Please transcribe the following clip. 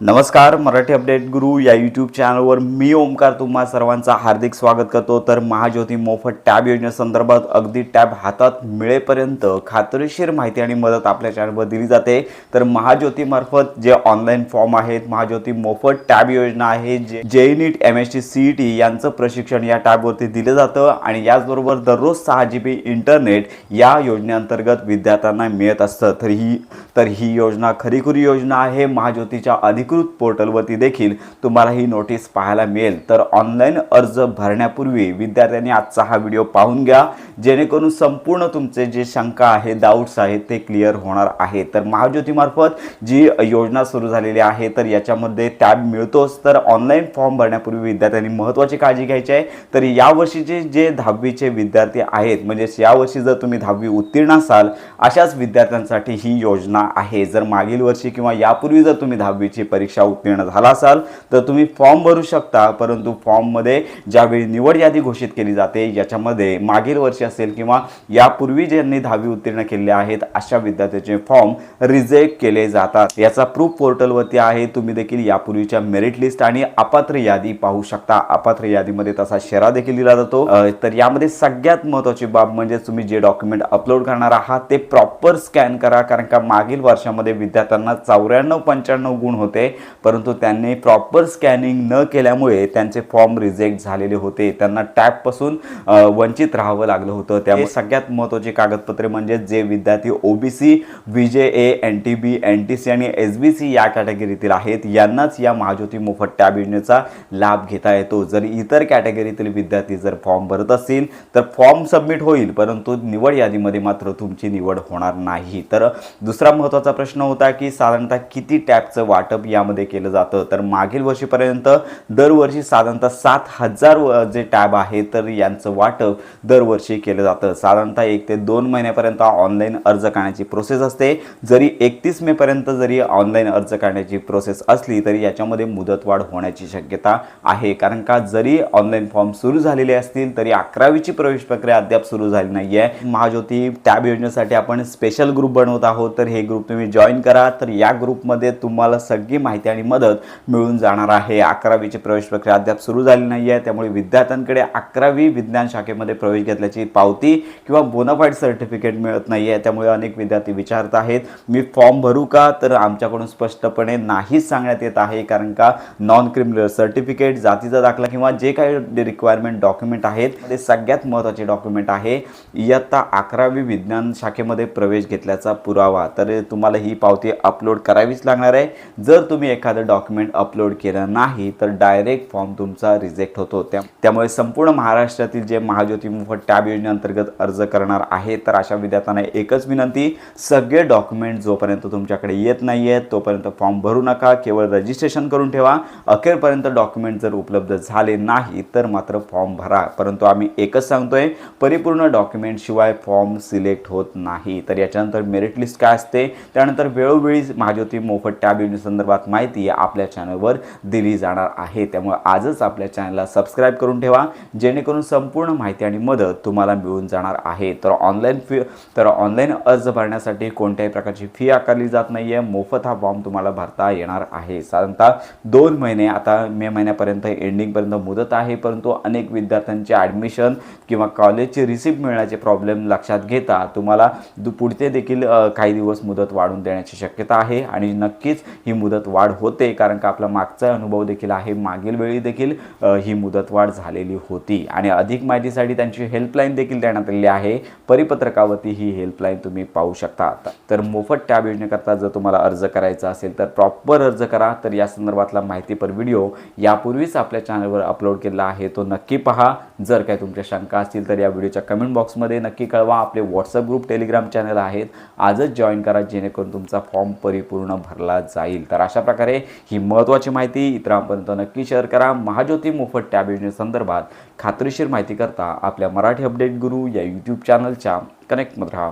नमस्कार मराठी अपडेट गुरु या यूट्यूब चॅनलवर मी ओमकार तुम्हा सर्वांचा हार्दिक स्वागत करतो. तर महाज्योती मोफत टॅब योजनेसंदर्भात अगदी टॅब हातात मिळेपर्यंत खात्रीशीर माहिती आणि मदत आपल्या चॅनलवर दिली जाते. तर महाज्योतीमार्फत जे ऑनलाईन फॉर्म आहेत महाज्योती मोफत टॅब योजना आहे जे जे NEET M S T C E T यांचं प्रशिक्षण या टॅबवरती दिलं जातं आणि याचबरोबर दररोज सहा जी बी इंटरनेट या योजनेअंतर्गत विद्यार्थ्यांना मिळत असतं. तर ही तर ही योजना खरीखुरी योजना आहे. महाज्योतीच्या अधिक अधिकृत पोर्टलवरती देखील तुम्हाला ही नोटीस पाहायला मिळेल. तर ऑनलाईन अर्ज भरण्यापूर्वी विद्यार्थ्यांनी आजचा हा व्हिडिओ पाहून घ्या. जेणेकरून संपूर्ण तुमचे जे शंका आहे डाऊट्स आहेत ते क्लिअर होणार आहे. तर महाज्योतीमार्फत जी योजना सुरू झालेली आहे तर याच्यामध्ये टॅब मिळतोच. तर ऑनलाईन फॉर्म भरण्यापूर्वी विद्यार्थ्यांनी महत्त्वाची काळजी घ्यायची आहे. तर यावर्षीचे जे दहावीचे विद्यार्थी आहेत म्हणजेच यावर्षी जर तुम्ही दहावी उत्तीर्ण असाल अशाच विद्यार्थ्यांसाठी ही योजना आहे. जर मागील वर्षी किंवा यापूर्वी जर तुम्ही दहावीची परीक्षा उत्तीर्ण झाला असाल तर तुम्ही फॉर्म भरू शकता. परंतु फॉर्ममध्ये ज्यावेळी निवड यादी घोषित केली जाते याच्यामध्ये मागील वर्षी असेल किंवा यापूर्वी ज्यांनी दहावी उत्तीर्ण केले आहेत अशा विद्यार्थ्याचे फॉर्म रिजेक्ट केले जातात. याचा प्रूफ पोर्टलवरती आहे. तुम्ही देखील यापूर्वीच्या मेरिट लिस्ट आणि अपात्र यादी पाहू शकता. अपात्र यादीमध्ये तसा शेरा देखील दिला जातो. तर यामध्ये सगळ्यात महत्त्वाची बाब म्हणजे तुम्ही जे डॉक्युमेंट अपलोड करणार आहात ते प्रॉपर स्कॅन करा. कारण का मागील वर्षामध्ये विद्यार्थ्यांना चौऱ्याण्णव पंच्याण्णव गुण होते. परंतु त्यांनी प्रॉपर स्कॅनिंग न केल्यामुळे त्यांचे फॉर्म रिजेक्ट झालेले होते. त्यांना टॅबपासून अ, वंचित राहावं लागलं होतं. त्यामुळे सगळ्यात महत्त्वाची कागदपत्रे म्हणजे जे विद्यार्थी OBC VJ A N T B N T C आणि एस बी सी या कॅटेगरीतील आहेत. यांनाच या महाज्योती मोफत टॅब योजनेचा लाभ घेता येतो. जर इतर कॅटेगरीतील विद्यार्थी जर फॉर्म भरत असतील तर फॉर्म सबमिट होईल. परंतु निवड यादीमध्ये मात्र तुमची निवड होणार नाही. तर दुसरा महत्त्वाचा प्रश्न होता की साधारणतः किती टॅबचं वाटप यामध्ये केलं जातं. तर मागील वर्षीपर्यंत दरवर्षी साधारणतः सात हजार जे टॅब आहे तर यांचं वाटप दरवर्षी केलं जातं. साधारणतः एक ते दोन महिन्यापर्यंत ऑनलाईन अर्ज करण्याची प्रोसेस असते. जरी एकतीस मेपर्यंत जरी ऑनलाईन अर्ज करण्याची प्रोसेस असली तरी याच्यामध्ये मुदतवाढ होण्याची शक्यता आहे. कारण का जरी ऑनलाईन फॉर्म सुरू झालेले असतील तरी अकरावीची प्रवेश प्रक्रिया अद्याप सुरू झाली नाही आहे महाज्योती टॅब योजनेसाठी आपण स्पेशल ग्रुप बनवत आहोत. तर हे ग्रुप तुम्ही जॉईन करा. तर या ग्रुपमध्ये तुम्हाला सगळी माहिती आणि मदत मिळून जाणार आहे. अकरावीची प्रवेश प्रक्रिया अद्याप सुरू झाली नाही आहे त्यामुळे विद्यार्थ्यांकडे अकरावी विज्ञान शाखेमध्ये प्रवेश घेतल्याची पावती किंवा बोनाफाईड सर्टिफिकेट मिळत नाही आहे त्यामुळे अनेक विद्यार्थी विचारत आहेत मी फॉर्म भरू का? तर आमच्याकडून स्पष्टपणे नाहीच सांगण्यात येत आहे. कारण का? नॉन क्रिमिनल सर्टिफिकेट जातीचा दाखला किंवा जे काही रिक्वायरमेंट डॉक्युमेंट आहेत ते सगळ्यात महत्त्वाचे डॉक्युमेंट आहे. इयत्ता अकरावी विज्ञान शाखेमध्ये प्रवेश घेतल्याचा पुरावा. तर तुम्हाला ही पावती अपलोड करावीच लागणार आहे. जर तुम्ही तुम्ही एखादं डॉक्युमेंट अपलोड केलं नाही तर डायरेक्ट फॉर्म तुमचा रिजेक्ट होतो. त्या त्यामुळे संपूर्ण महाराष्ट्रातील जे महाज्योती मोफत टॅब योजनेअंतर्गत अर्ज करणार आहे तर अशा विद्यार्थ्यांना एकच विनंती सगळे डॉक्युमेंट जोपर्यंत तुमच्याकडे येत नाही आहेत तोपर्यंत फॉर्म भरू नका केवळ रजिस्ट्रेशन करून ठेवा. अखेरपर्यंत डॉक्युमेंट जर उपलब्ध झाले नाही तर मात्र फॉर्म भरा. परंतु आम्ही एकच सांगतोय परिपूर्ण डॉक्युमेंट शिवाय फॉर्म सिलेक्ट होत नाही. तर याच्यानंतर मेरिट लिस्ट काय असते? त्यानंतर वेळोवेळी महाज्योती मोफत टॅब योजनेसंदर्भात माहिती आपल्या चॅनलवर दिली जाणार आहे. त्यामुळे आजच आपल्या चॅनलला सबस्क्राईब करून ठेवा जेणेकरून संपूर्ण माहिती आणि मदत तुम्हाला मिळून जाणार आहे. तर ऑनलाईन फी तर ऑनलाईन अर्ज भरण्यासाठी कोणत्याही प्रकारची फी आकारली जात नाही आहे मोफत हा फॉर्म तुम्हाला भरता येणार आहे. साधारणतः दोन महिने आता मे महिन्यापर्यंत एंडिंगपर्यंत मुदत आहे परंतु अनेक विद्यार्थ्यांचे ॲडमिशन किंवा कॉलेजची रिसिप्ट मिळण्याचे प्रॉब्लेम लक्षात घेता तुम्हाला दु पुढचे देखील काही दिवस मुदत वाढून देण्याची शक्यता आहे. आणि नक्कीच ही मुदत वाढ होते कारण का आपला मागचा अनुभव देखील आहे. मागील वेळी देखील ही मुदतवाढ झालेली होती. आणि अधिक माहितीसाठी त्यांची हेल्पलाईन देखील देण्यात आलेली आहे. परिपत्रकावरती ही हेल्पलाईन तुम्ही पाहू शकता. तर मोफत टॅब योजनेकरता जर तुम्हाला अर्ज करायचा असेल तर प्रॉपर अर्ज करा. तर या संदर्भातला माहितीपर व्हिडिओ यापूर्वीच आपल्या चॅनलवर अपलोड केला आहे. तो नक्की पहा. जर काही तुमच्या शंका असतील तर या व्हिडिओच्या कमेंट बॉक्समध्ये नक्की कळवा. आपले व्हॉट्सअप ग्रुप टेलिग्राम चॅनल आहेत. आजच जॉईन करा जेणेकरून तुमचा फॉर्म परिपूर्ण भरला जाईल. तर अशा अशा प्रकारे ही महत्त्वाची माहिती इतरांपर्यंत नक्की शेअर करा. महाज्योती मोफत टॅब योजनेसंदर्भात खात्रीशीर माहिती करता आपल्या मराठी अपडेट गुरु या यूट्यूब चॅनलच्या कनेक्टमध्ये राहा.